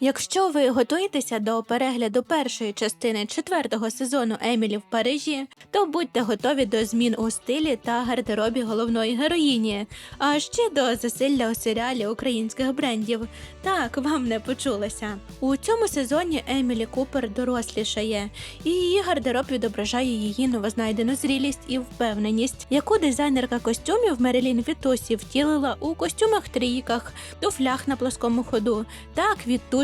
Якщо ви готуєтеся до перегляду першої частини четвертого сезону Емілі в Парижі, то будьте готові до змін у стилі та гардеробі головної героїні, а ще до засилля у серіалі українських брендів. Так, вам не почулося. У цьому сезоні Емілі Купер дорослішає, і її гардероб відображає її новознайдену зрілість і впевненість, яку дизайнерка костюмів Мерелін Вітусі втілила у костюмах трійках, туфлях на плоскому ходу та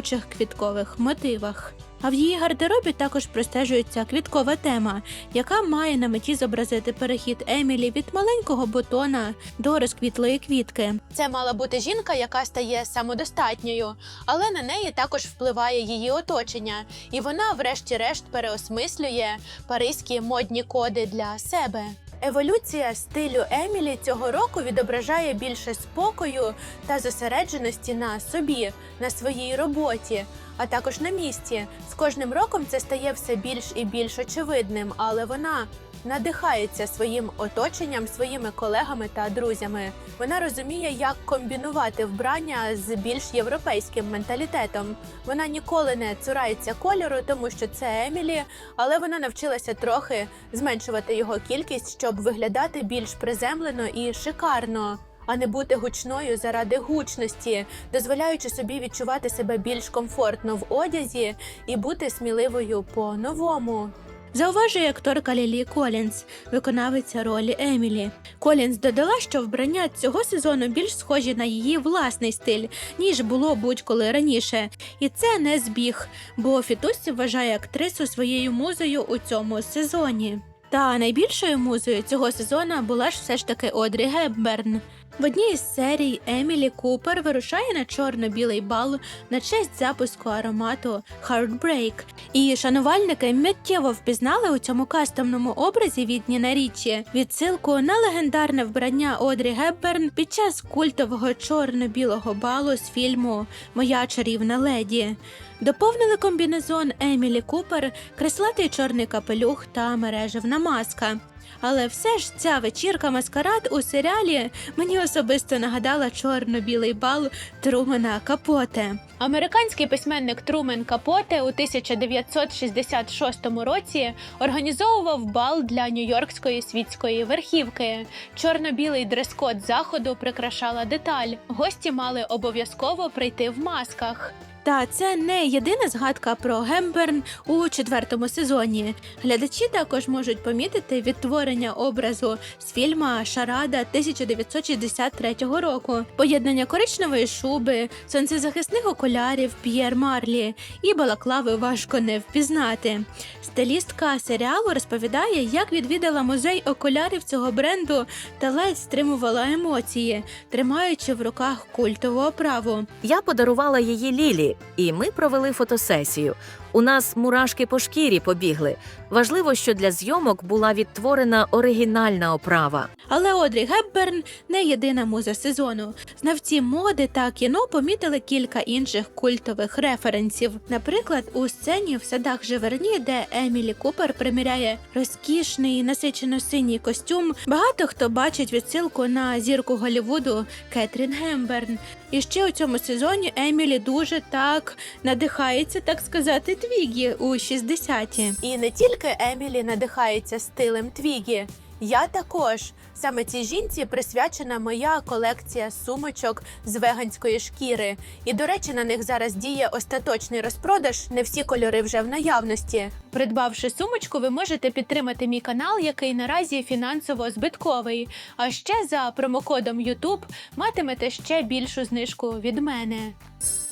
квітучих квіткових мотивах. А в її гардеробі також простежується квіткова тема, яка має на меті зобразити перехід Емілі від маленького бутона до розквітлої квітки. Це мала бути жінка, яка стає самодостатньою, але на неї також впливає її оточення, і вона, врешті-решт, переосмислює паризькі модні коди для себе. Еволюція стилю Емілі цього року відображає більше спокою та зосередженості на собі, на своїй роботі, а також на місці. З кожним роком це стає все більш і більш очевидним, але вона надихається своїм оточенням, своїми колегами та друзями. Вона розуміє, як комбінувати вбрання з більш європейським менталітетом. Вона ніколи не цурається кольору, тому що це Емілі, але вона навчилася трохи зменшувати його кількість, щоб виглядати більш приземлено і шикарно. А не бути гучною заради гучності, дозволяючи собі відчувати себе більш комфортно в одязі і бути сміливою по-новому. Зауважує акторка Лілі Колінс, виконавиця ролі Емілі. Колінс додала, що вбрання цього сезону більш схожі на її власний стиль, ніж було будь-коли раніше. І це не збіг, бо Фітусі вважає актрису своєю музою у цьому сезоні. Та найбільшою музою цього сезону була ж все ж таки Одрі Гепберн. В одній із серій Емілі Купер вирушає на чорно-білий бал на честь запуску аромату Heartbreak. І шанувальники миттєво впізнали у цьому кастомному образі від Ніна Річі відсилку на легендарне вбрання Одрі Гепберн під час культового чорно-білого балу з фільму Моя чарівна леді. Доповнили комбінезон Емілі Купер, креслатий чорний капелюх та мережевна маска. Але все ж ця вечірка маскарад у серіалі мені особисто нагадала чорно-білий бал Трумена Капоте. Американський письменник Трумен Капоте у 1966 році організовував бал для нью-йоркської світської верхівки. Чорно-білий дрес-код заходу прикрашала деталь. Гості мали обов'язково прийти в масках. Та це не єдина згадка про Гемберн у четвертому сезоні. Глядачі також можуть помітити відтворення образу з фільма Шарада 1963 року, поєднання коричневої шуби, сонцезахисних окулярів П'єр Марлі і балаклави важко не впізнати. Стилістка серіалу розповідає, як відвідала музей окулярів цього бренду та ледь стримувала емоції, тримаючи в руках культову оправу. Я подарувала її Лілі, і ми провели фотосесію. У нас мурашки по шкірі побігли. Важливо, що для зйомок була відтворена оригінальна оправа. Але Одрі Гепберн не єдина муза сезону. Знавці моди та кіно помітили кілька інших культових референсів. Наприклад, у сцені в садах Живерні, де Емілі Купер приміряє розкішний насичено-синій костюм. Багато хто бачить відсилку на зірку Голлівуду Кетрін Гемберн. І ще у цьому сезоні Емілі дуже так надихається, так сказати, Твігі у 60-ті. І не тільки Емілі надихається стилем Твігі. Я також саме цій жінці присвячена моя колекція сумочок з веганської шкіри. І до речі, на них зараз діє остаточний розпродаж. Не всі кольори вже в наявності. Придбавши сумочку, ви можете підтримати мій канал, який наразі фінансово збитковий. А ще за промокодом YouTube матимете ще більшу знижку від мене.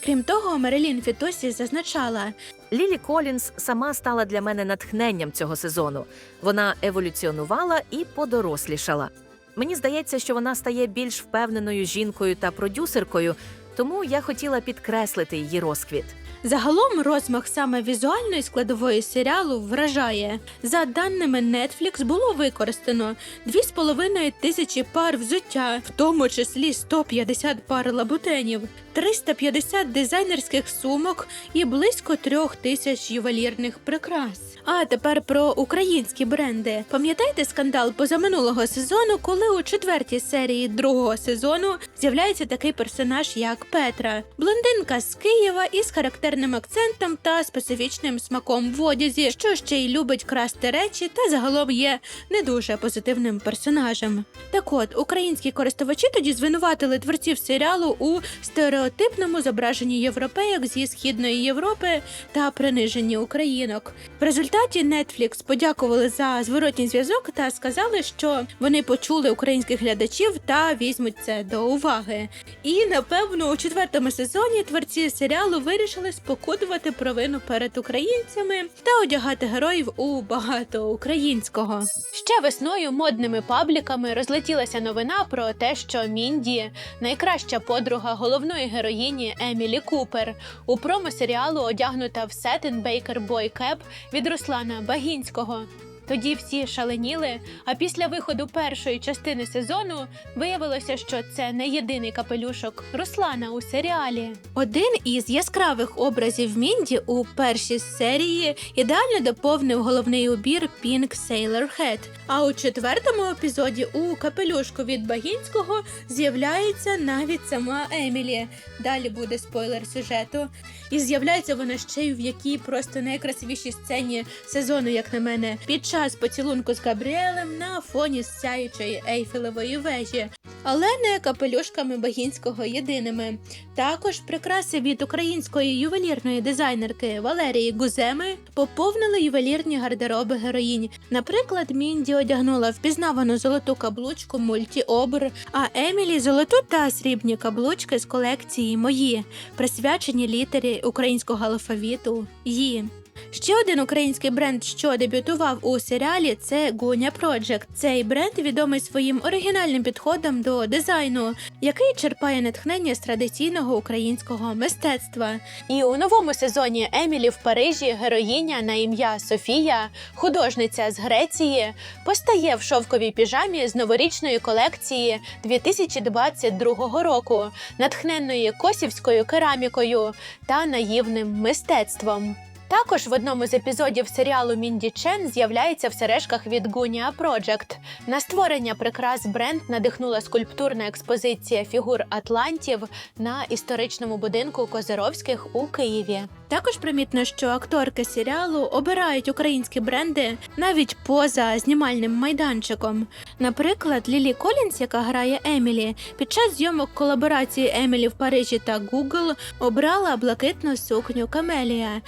Крім того, Мерелін Фітосі зазначала, Лілі Колінс сама стала для мене натхненням цього сезону. Вона еволюціонувала і подорослішала. Мені здається, що вона стає більш впевненою жінкою та продюсеркою, тому я хотіла підкреслити її розквіт. Загалом розмах саме візуальної складової серіалу вражає. За даними Netflix, було використано 2,5 тисячі пар взуття, в тому числі 150 пар лабутенів, 350 дизайнерських сумок і близько трьох тисяч ювелірних прикрас. А тепер про українські бренди. Пам'ятаєте скандал позаминулого сезону, коли у четвертій серії другого сезону з'являється такий персонаж, як Петра, блондинка з Києва із характерним акцентом та специфічним смаком в одязі, що ще й любить красти речі та загалом є не дуже позитивним персонажем. Так от, українські користувачі тоді звинуватили творців серіалу у стереотипному зображенні європейок зі східної Європи та приниженні українок. В результаті Netflix подякували за зворотній зв'язок та сказали, що вони почули українських глядачів та візьмуть це до уваги. І напевно у четвертому сезоні творці серіалу вирішили спокутувати провину перед українцями та одягати героїв у багато українського. Ще весною модними пабліками розлетілася новина про те, що Мінді, найкраща подруга головної героїні Емілі Купер, у промо-серіалу одягнута в сетин Бейкер Бой Кеп від Руслана Багінського. Тоді всі шаленіли, а після виходу першої частини сезону виявилося, що це не єдиний капелюшок Руслана у серіалі. Один із яскравих образів Мінді у першій серії ідеально доповнив головний убір Pink Sailor Head. А у четвертому епізоді у капелюшку від Багінського з'являється навіть сама Емілі. Далі буде спойлер сюжету. І з'являється вона ще й в якій просто найкрасивішій сцені сезону, як на мене, під час поцілунку з Габріелем на фоні сяючої Ейфелевої вежі, але не капелюшками Багінського єдиними. Також прикраси від української ювелірної дизайнерки Валерії Гуземи поповнили ювелірні гардероби героїнь. Наприклад, Мінді одягнула впізнавану золоту каблучку мультіобр, а Емілі золоту та срібні каблучки з колекції мої, присвячені літері українського алфавіту «Ї». Ще один український бренд, що дебютував у серіалі, це Гуня Project. Цей бренд відомий своїм оригінальним підходом до дизайну, який черпає натхнення з традиційного українського мистецтва. І у новому сезоні Емілі в Парижі героїня на ім'я Софія, художниця з Греції, постає в шовковій піжамі з новорічної колекції 2022 року, натхненної косівською керамікою та наївним мистецтвом. Також в одному з епізодів серіалу Мінді Чен з'являється в сережках від Gunia Project. На створення прикрас бренд надихнула скульптурна експозиція фігур атлантів на історичному будинку Козировських у Києві. Також примітно, що акторки серіалу обирають українські бренди навіть поза знімальним майданчиком. Наприклад, Лілі Колінс, яка грає Емілі, під час зйомок колаборації Емілі в Парижі та Google обрала блакитну сукню Камелія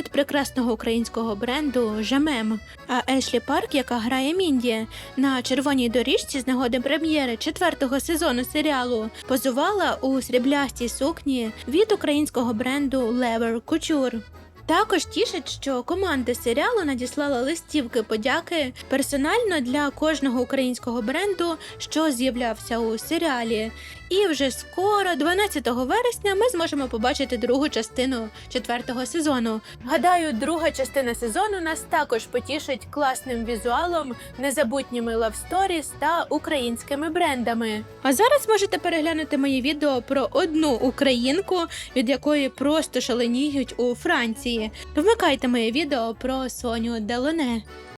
від прекрасного українського бренду Жамем. А Ешлі Парк, яка грає Мінді, на червоній доріжці з нагоди прем'єри четвертого сезону серіалу позувала у сріблястій сукні від українського бренду Lever Couture. Також тішить, що команда серіалу надіслала листівки подяки персонально для кожного українського бренду, що з'являвся у серіалі. І вже скоро, 12 вересня, ми зможемо побачити другу частину четвертого сезону. Гадаю, друга частина сезону нас також потішить класним візуалом, незабутніми лавсторіс та українськими брендами. А зараз можете переглянути моє відео про одну українку, від якої просто шаленіють у Франції. Вмикайте моє відео про Соню Делоне.